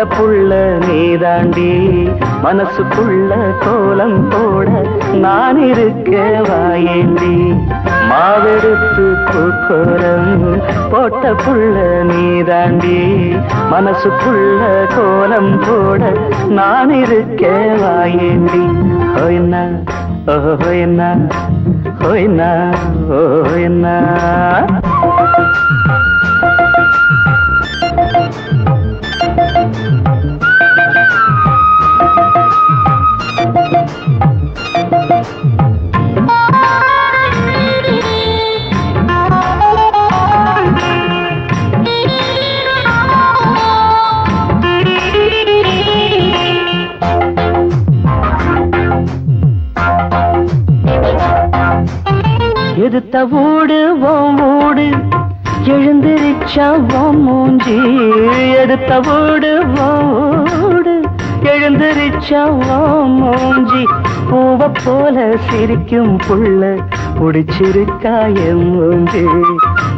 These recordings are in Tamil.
போட்ட புள்ள நீதாண்டி மனசுக்குள்ள கோலம் போட நான் இருக்க வாயேண்டி. மாவெடுத்து பூக்கோலம் போட்ட புள்ள நீதாண்டி மனசுக்குள்ள கோலம் போட நான் இருக்க வாயேண்டி. ஹோய்னா ஓஹோய்னா ஹோய்னா ஓஹோய்னா எதுத்த வீடு ஓம் வீடு எழுந்திருச்சா ஓம் மூஞ்சி. எடுத்த வீடு ஓம் எழுந்திருச்சா ஓம் மூஞ்சி. பூவை போல சிரிக்கும் புள்ள புடிச்சிருக்கா என் மூஞ்சி.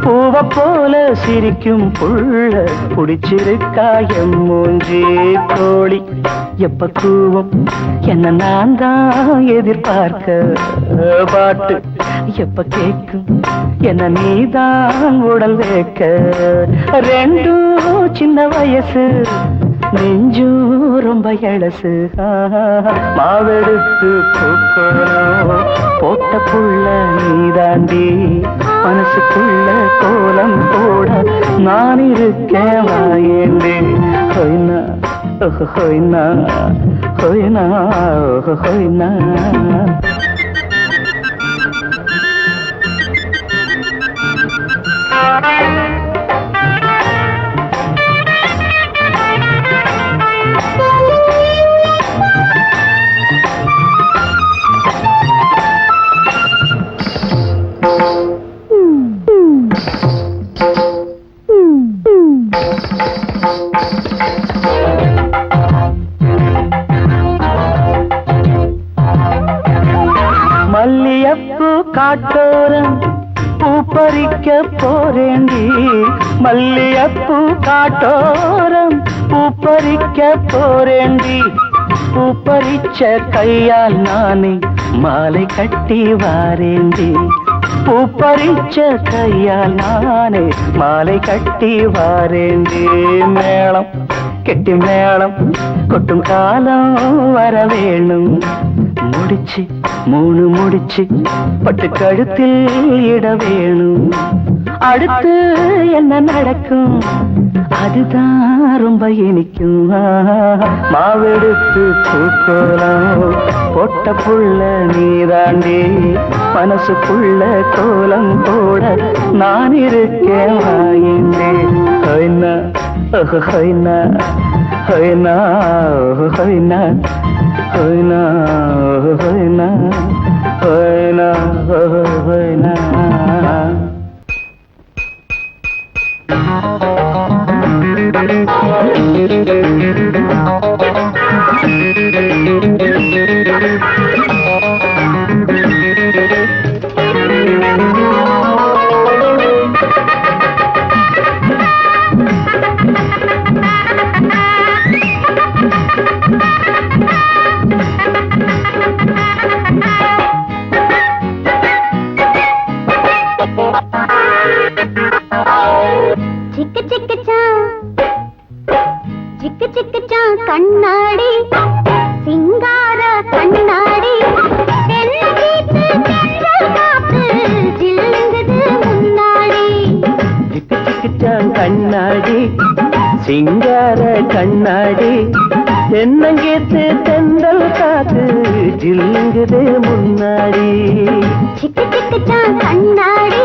பூவ போல சிரிக்கும் புள்ள புடிச்சிருக்காயம் மூஞ்சி கோழி. எப்ப கூவம்? என்ன நான் தான் எதிர்பார்க்க பாட்டு. எப்ப கேட்கும் என்ன நீதான் உடல் வைக்க? ரெண்டும் சின்ன வயசு நெஞ்சும் ரொம்ப எழசு மாவெடுத்து பூக்கோல போட்ட புள்ள நீதாண்டி. மனசுக்குள்ள கோலம் போட நான் இருக்கேன் வாயேண்டி ஹொய்னா ஹொய்னா ஹொய்னா ஹொய்னா. போறேண்டி மல்லியப்பூ காட்டோரம் பூப்பறிக்க போறேண்டி பூப்பறிச்ச கையால் நானே மாலை கட்டி வாரேண்டி பூப்பறிச்ச கையால் நானே மாலை கட்டி வாரேண்டி மேளம் கெட்டி மேளம் கொட்டும் காலம் வர வேணும் முடிச்சு மூணு முடிச்சு பட்டு கழுத்தில் இட வேணும். அடுத்து என்ன நடக்கும்? அதுதான் ரொம்ப இனிக்கும். மாவெடுத்து பூக்கோலம் பொட்ட புள்ள நீதாண்டி மனசுக்குள்ள கோலம் போட நான் இருக்கேன் வாயின்றே ஹைனா ஹைனா ஹைனா. హోయినా హోయినా மச்சான் கண்ணாடி சிங்கார கண்ணாடி. கண்ணாடி சிங்கார கண்ணாடி. தென்னங்கேத்து தெந்தல் காத்து ஜில்லுங்குது முன்னாடி. சிக்கு சிக்கு கண்ணாடி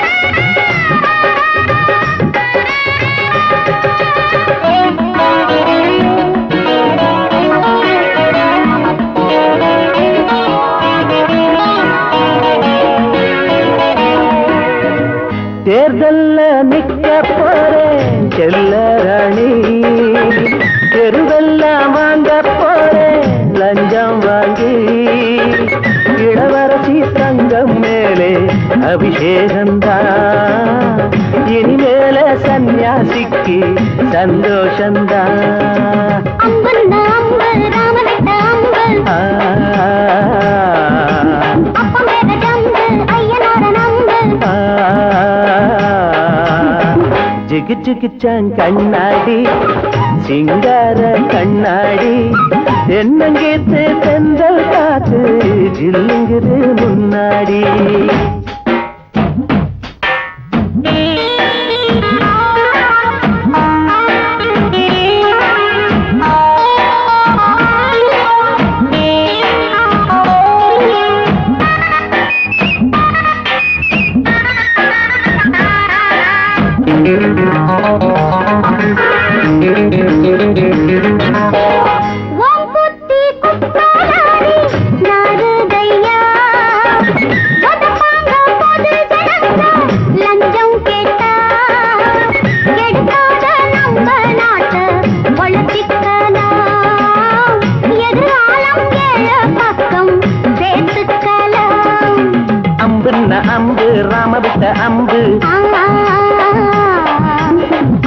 ஜிகு ஜிகிச்சான் கண்ணாடி சிங்கார கண்ணாடி. என்னங்கேத்து தெந்தல் காத்து ஜில்லுங்குது முன்னாடி. விட்ட அம்பு.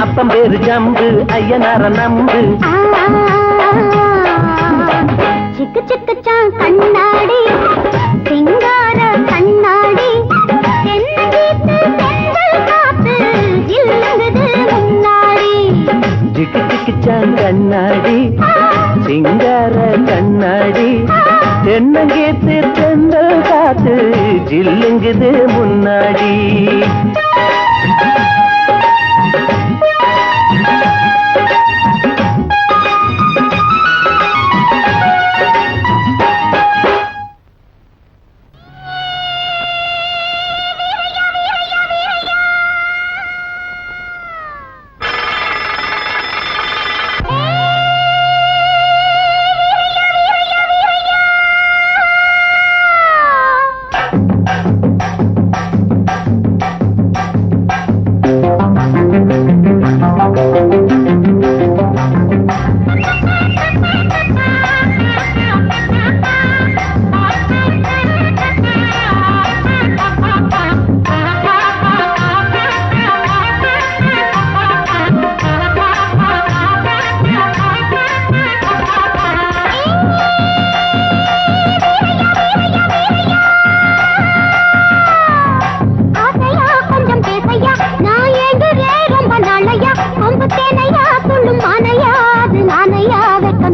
அப்பம் பேரு ஜம்பு ஐயனார நம்பு. சிக்கு சிக்குச்சான் கண்ணாடி சிங்கார கண்ணாடி. கண்ணாடி சிங்கார கண்ணாடி. தென்னங்கேத்து தென்றல் காத்து ஜில்லுங்குது முன்னாடி.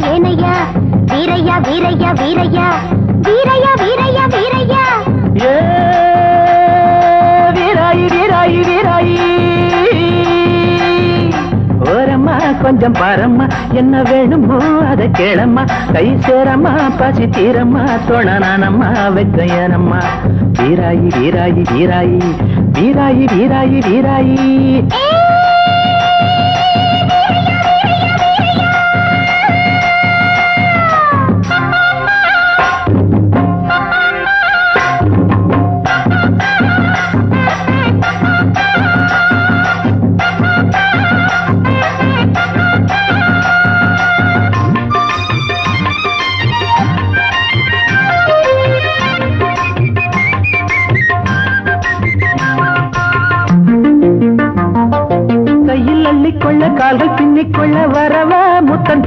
ஏனையா? வீரையா வீரையா வீரையா? வீரையா வீரையா வீரையா? ஏ வீராயி வீராயி வீராயி. ஓரம்மா கொஞ்சம் பாரம்மா. என்ன வேணுமோ அதை கேளம்மா. கை சேரம்மா பசி தீரம்மா. தொணனானம்மா வெக்கையனம்மா. வீராயி வீராயி வீராயி. வீராயி வீராயி வீராயி.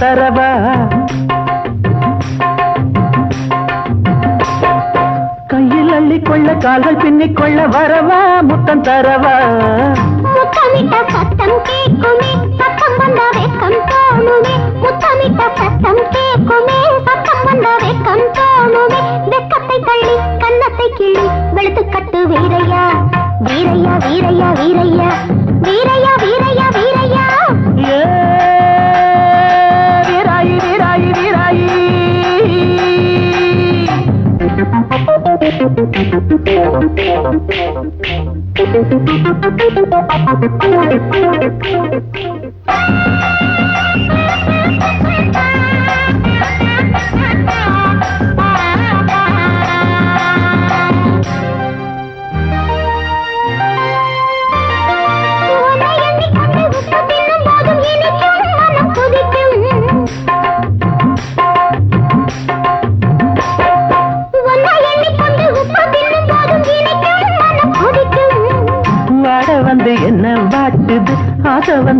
தரவா கையில் அள்ளிக்கொள்ள கால்கள் பின்னிக்கொள்ள வரவா? முத்தம் தரவா? முத்தமிட்ட சத்தம் கேட்குமே சத்தம் வந்த வெக்கம் தோணுமே. முத்தமிட்ட சத்தம் கேட்குமே சத்தம் வந்த வெக்கம் தோணுமே. வெக்கத்தை தள்ளி கன்னத்தை கிள்ளி வெளுத்து கட்டு வீரையா வீரையா வீரையா. வீரையா வீரையா வீரையா. Veeraiya Thank you.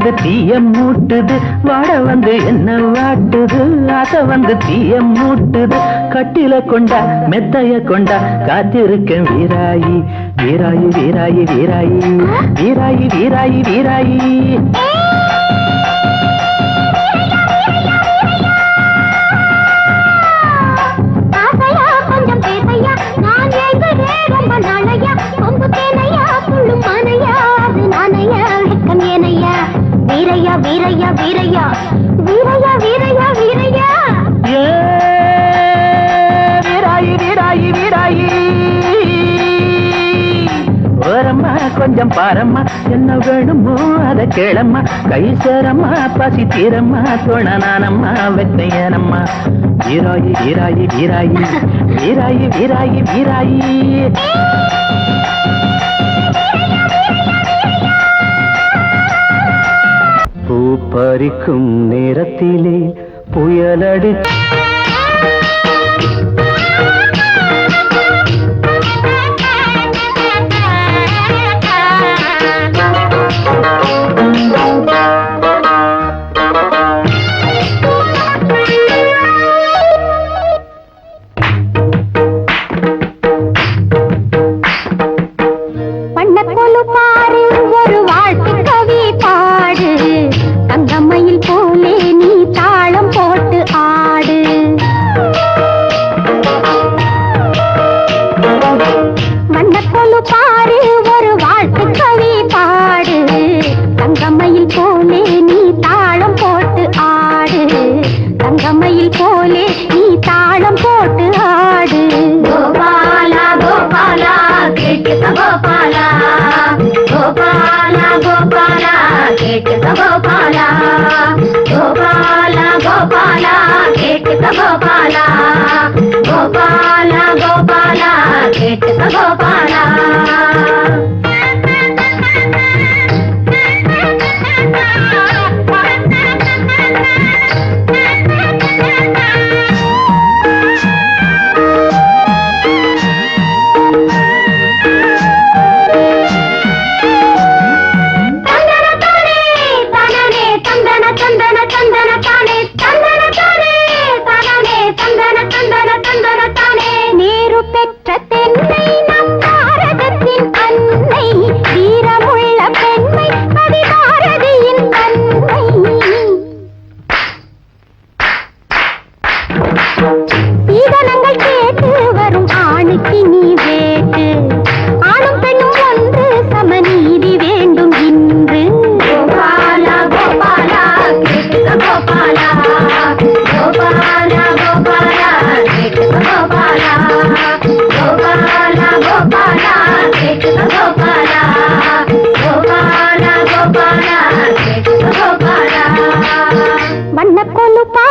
வந்து தீயம் மூட்டுது. வாட வந்து என்ன வாட்டுது? அத வந்து தீயம் மூட்டுது. கட்டில கொண்டா மெத்தைய கொண்டா காத்திருக்க வீராயி. வீராயி வீராயி வீராயி. வீராயி வீராயி வீராயி. வீரையா வீரையா. வீரையா வீரையா வீரையா. வீராயி வீராயி வீராயி. ஓரம்மா கொஞ்சம் பாரம்மா. என்ன வேணுமோ அதை கேளம்மா. கை சேரம்மா பசி தீரம்மா. தோணனானம்மா வெத்தையனம்மா வீராயி வீராயி வீராயி. வீராயி வீராயி வீராயி. பறிக்கும் நேரத்திலே புயலடி. பாரு ஒரு வாழ்த்து கவிதா. గోపాల గోపాల గోపాల గోపాల. కొలుపా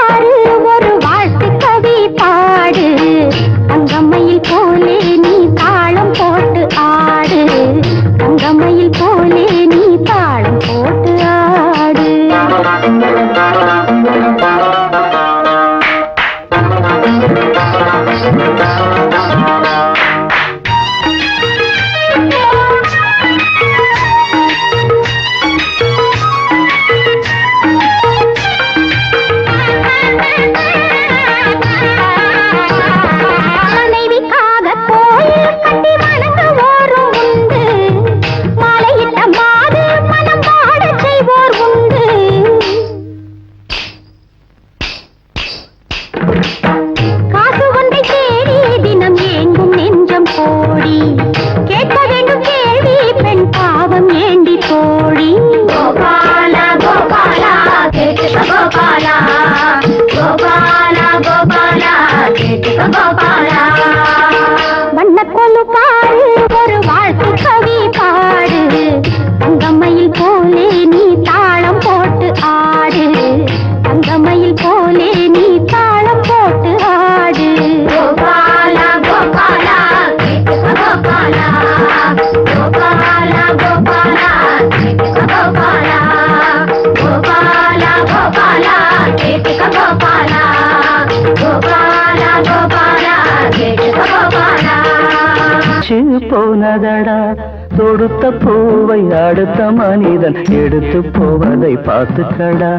அடுத்த மனிதன் எடுத்து போவதை பார்த்துக்கடா.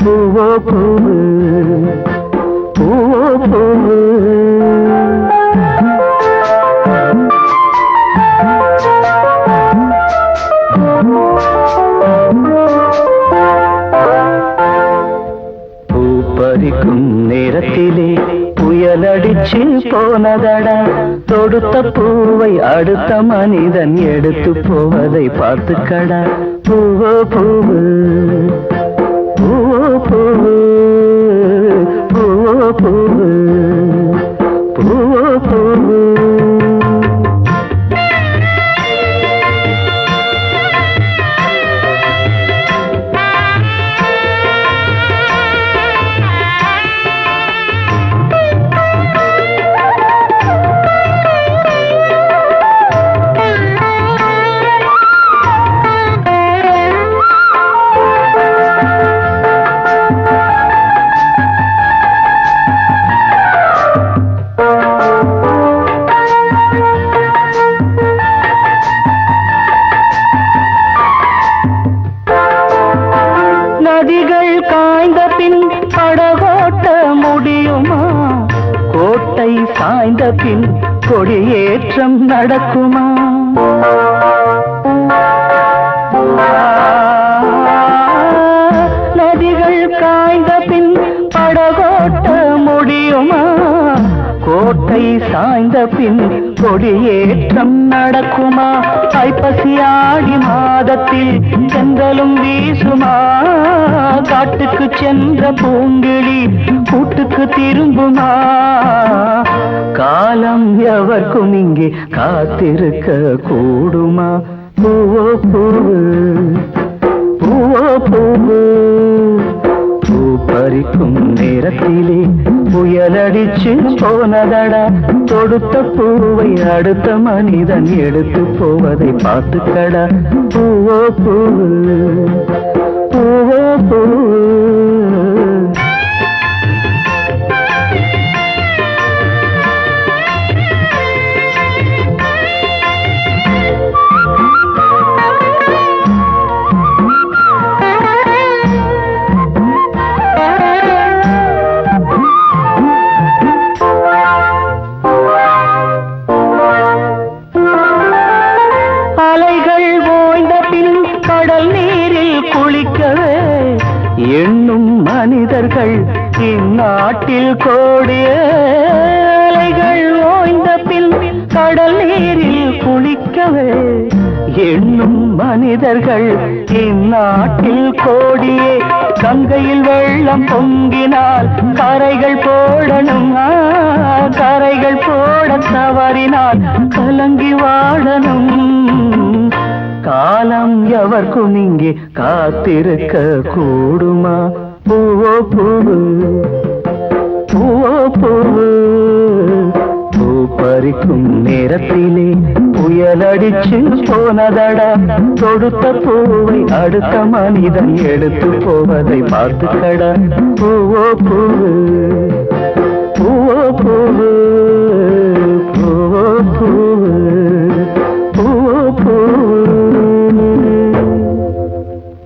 பூவோ பூவு பூவோ பூவு. பூ பறிக்கும் நேரத்திலே புயலடிச்சு போனதடா. தொடுத்த பூவை அடுத்த மனிதன் எடுத்து போவதை பார்த்துக்கடா. பூவோ பூவு. பூவோ பூவு. பூவோ பூவு. சாய்ந்த பின் கொடியேற்றம் நடக்குமா? சாய்ந்த பின் கொடியேற்றம் நடக்குமா? ஐப்பசி ஆடி மாதத்தில் செந்தலும் வீசுமா? காட்டுக்கு சென்ற பூங்கிழி கூட்டுக்கு திரும்புமா? காலம் எவர்க்கும் இங்கே காத்திருக்க கூடுமா? பூவோ பூவு. பூவோ பூவு. பறிக்கும் நேரத்திலே புயலடிச்சு போனதடா. தொடுத்த பூவை அடுத்த மனிதன் எடுத்து போவதை பார்த்துக்கடா. பூவோ பூ பூவோ பூ காட்டில் கோடியே கங்கையில் வெள்ளம் பொங்கினால் கரைகள் போடணும். கரைகள் போட தவறினால் கலங்கி வாழணும். காலம் எவர்க்கும் இங்கே காத்திருக்க கூடுமா? பூவோ பூவு. பூவோ பூவு. பறிக்கும் நேரத்திலே புயலடிச்சு போனதட. தொடுத்த பூவை அடுத்த மனிதன் எடுத்து போவதை பார்த்து கட பூவோ பூவு பூவோ பூவு பூவோ பூவு.